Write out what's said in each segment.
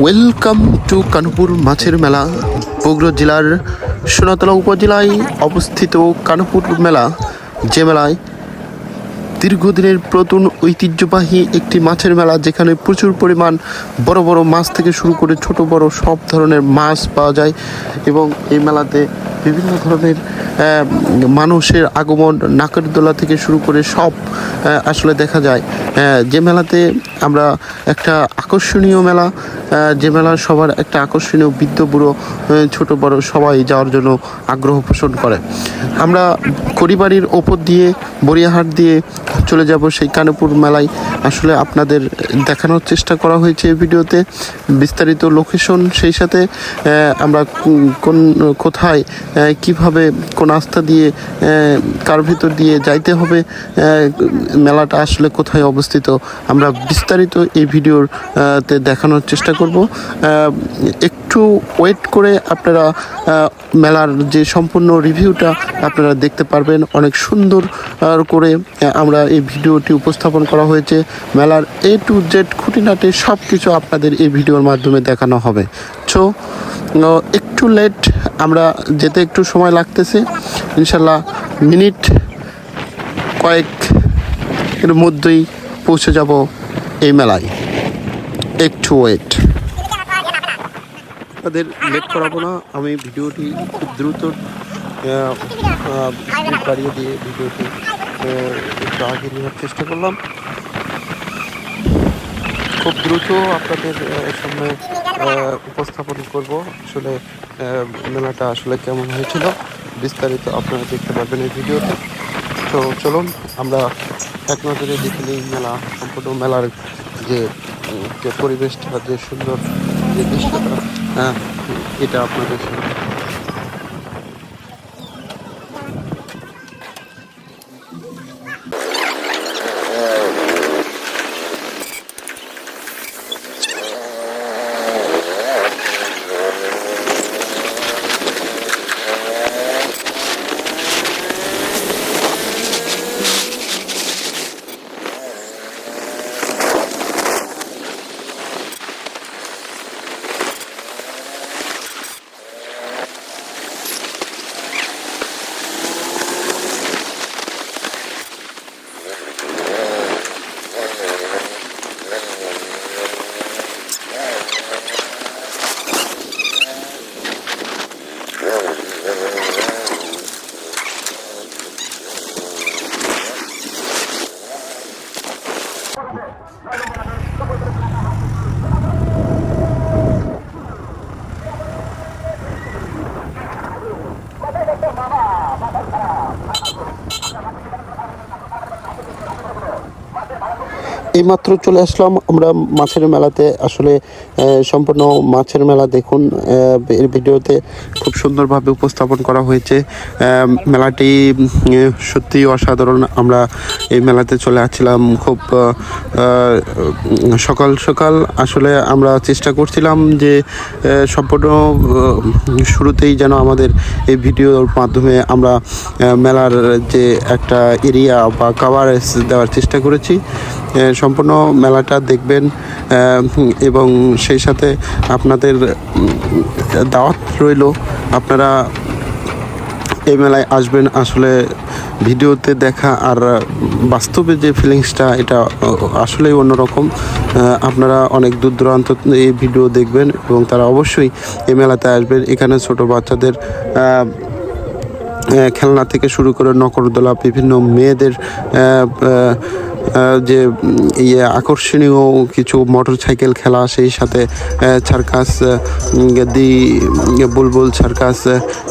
Welcome to Kanpur মাছের মেলা বগুড়া জেলার সোনাতলা উপজেলায় অবস্থিত কানপুর মেলা যে মেলায় দীর্ঘদিনের প্রতুন ঐতিহ্যবাহী একটি মাছের মেলা, যেখানে প্রচুর পরিমাণ বড় বড় মাছ থেকে শুরু করে ছোট বড় সব ধরনের মাছ পাওয়া যায় এবং এই মেলাতে বিভিন্ন ধরনের মানুষের আগমন নাকের দোলা থেকে শুরু করে সব আসলে দেখা যায়। যে মেলাতে আমরা একটা আকর্ষণীয় মেলা যে মেলা সবার একটা আকর্ষণীয় বৃদ্ধ, বুড়ো ছোটো, বড় সবাই যাওয়ার জন্য আগ্রহ পোষণ করে। আমরা খড়িবাড়ির ওপর দিয়ে বরিয়াহাট দিয়ে চলে যাব সেই কানপুর মেলায়। আসলে আপনাদের দেখানোর চেষ্টা করা হয়েছে এই ভিডিওতে। বিস্তারিত লোকেশন সেই সাথে আমরা কোন- কোথায় কীভাবে কোন আস্থা দিয়ে কার ভিতর দিয়ে যাইতে হবে মেলাটা আসলে কোথায় অবস্থিত, আমরা বিস্তারিত এই ভিডিওর তে দেখানোর চেষ্টা করব। একটু ওয়েট করে আপনারা মেলার যে সম্পূর্ণ রিভিউটা আপনারা দেখতে পারবেন। অনেক সুন্দর করে আমরা এই ভিডিওটি উপস্থাপন করা হয়েছে। মেলার এ টু জেড খুঁটিনাটি সব কিছু আপনাদের এই ভিডিওর মাধ্যমে দেখানো হবে। সো একটু লেট আমরা যেতে একটু সময় লাগতেছে। ইনশাল্লাহ মিনিট কয়েক এর মধ্যেই পৌঁছে যাব এই মেলায়। একটু ওয়েট তাদের লেট করাবো না। আমি ভিডিওটি খুব দ্রুত বাড়িয়ে দিয়ে ভিডিওটি একটু আগে নেওয়ার চেষ্টা করলাম। খুব দ্রুত আপনাদের সামনে উপস্থাপন করব। আসলে মেলাটা আসলে কেমন হয়েছিল বিস্তারিত আপনারা দেখতে পারবেন এই ভিডিওতে। তো চলুন, আমরা এক নজরে দেখে নিই মেলা, সম্পূর্ণ মেলার যে পরিবেশটা, যে সুন্দর যে দৃশ্যটা হ্যাঁ এটা আপনাদের এইমাত্র চলে আসলাম আমরা মাছের মেলাতে। আসলে সম্পূর্ণ মাছের মেলা দেখুন এর ভিডিওতে খুব সুন্দরভাবে উপস্থাপন করা হয়েছে। মেলাটি সত্যিই অসাধারণ। আমরা এই মেলাতে চলে আসছিলাম খুব সকাল সকাল। আসলে আমরা চেষ্টা করছিলাম যে সম্পূর্ণ শুরুতেই যেন আমাদের এই ভিডিওর মাধ্যমে আমরা মেলার যে একটা এরিয়া বা কাভারেজ দেওয়ার চেষ্টা করেছি। সম্পূর্ণ মেলাটা দেখবেন এবং সেই সাথে আপনাদের দাওয়াত রইল। আপনারা এই মেলায় আসবেন। আসলে ভিডিওতে দেখা আর বাস্তবে যে ফিলিংসটা এটা আসলেই অন্যরকম। আপনারা অনেক দূর দূরান্ত এই ভিডিও দেখবেন এবং তারা অবশ্যই এই মেলাতে আসবেন। এখানে ছোট বাচ্চাদের খেলনা থেকে শুরু করে নকরদোলা বিভিন্ন মেয়েদের যে ইয়ে আকর্ষণীয় কিছু মোটর সাইকেল খেলা, সেই সাথে সার্কাস দি বুলবুল সার্কাস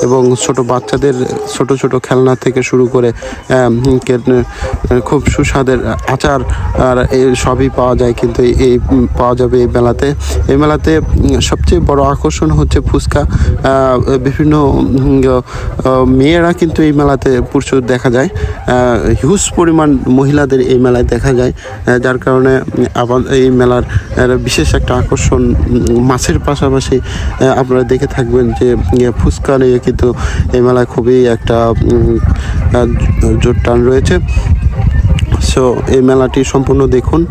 এবং ছোট বাচ্চাদের, ছোট ছোট খেলনা থেকে শুরু করে খুব সুস্বাদের আচার, আর এই সবই পাওয়া যায়, কিন্তু এই পাওয়া যাবে এই মেলাতে। এই মেলাতে সবচেয়ে বড় আকর্ষণ হচ্ছে ফুচকা বিভিন্ন মেয়েরা কিন্তু এই মেলাতে প্রচুর দেখা যায়। হিউজ পরিমাণ মহিলাদের এই মেলায় দেখা যায় যার কারণে আবার এই মেলার বিশেষ একটা আকর্ষণ মাছের পাশাপাশি আপনারা দেখে থাকবেন যে ফুচকা নিয়ে কিন্তু এই মেলায় খুবই একটা জোর টান রয়েছে। সো এই মেলাটি সম্পূর্ণ দেখুন।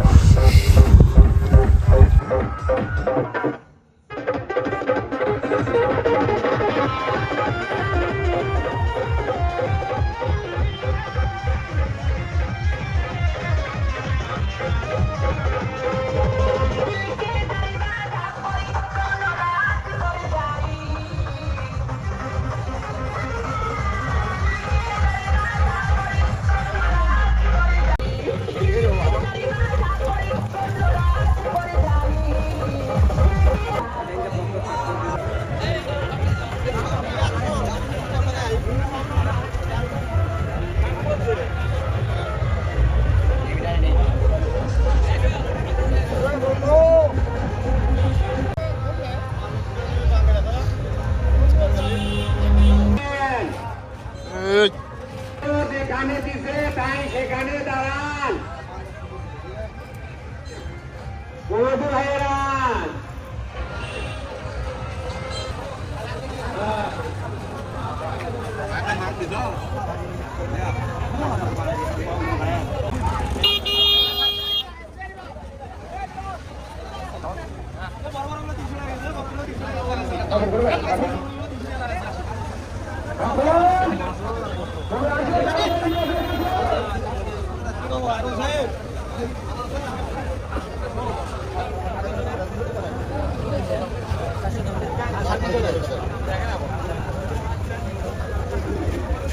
হয়েছে তাই সেখানে দাঁড়ান বধু ভাইয়েরা Yeah.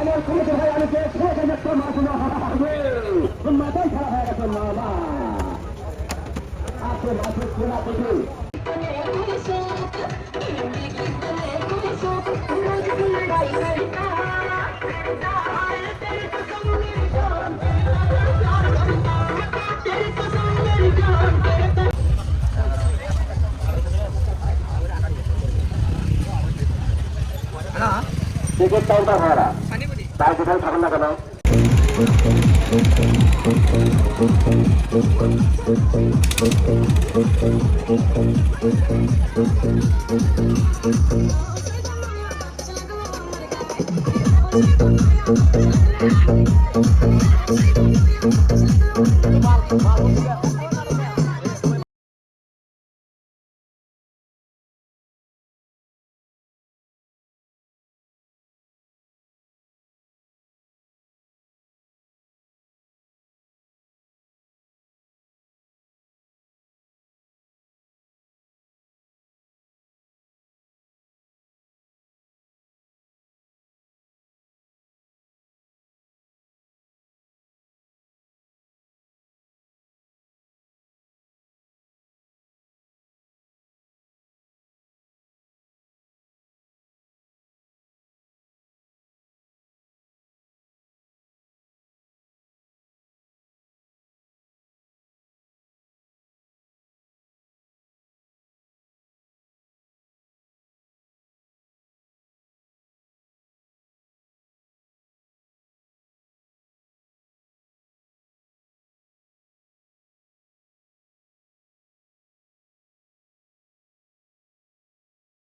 আমার ক্ষমতা ভাই আমি মাথায় খেলা হয়ে গেছে মামা আপনি আচ্ছা, মাথা খোলা কোথায় টিকিট কাউন্টার ভাড়া তার কোথাও থাকুন না কেন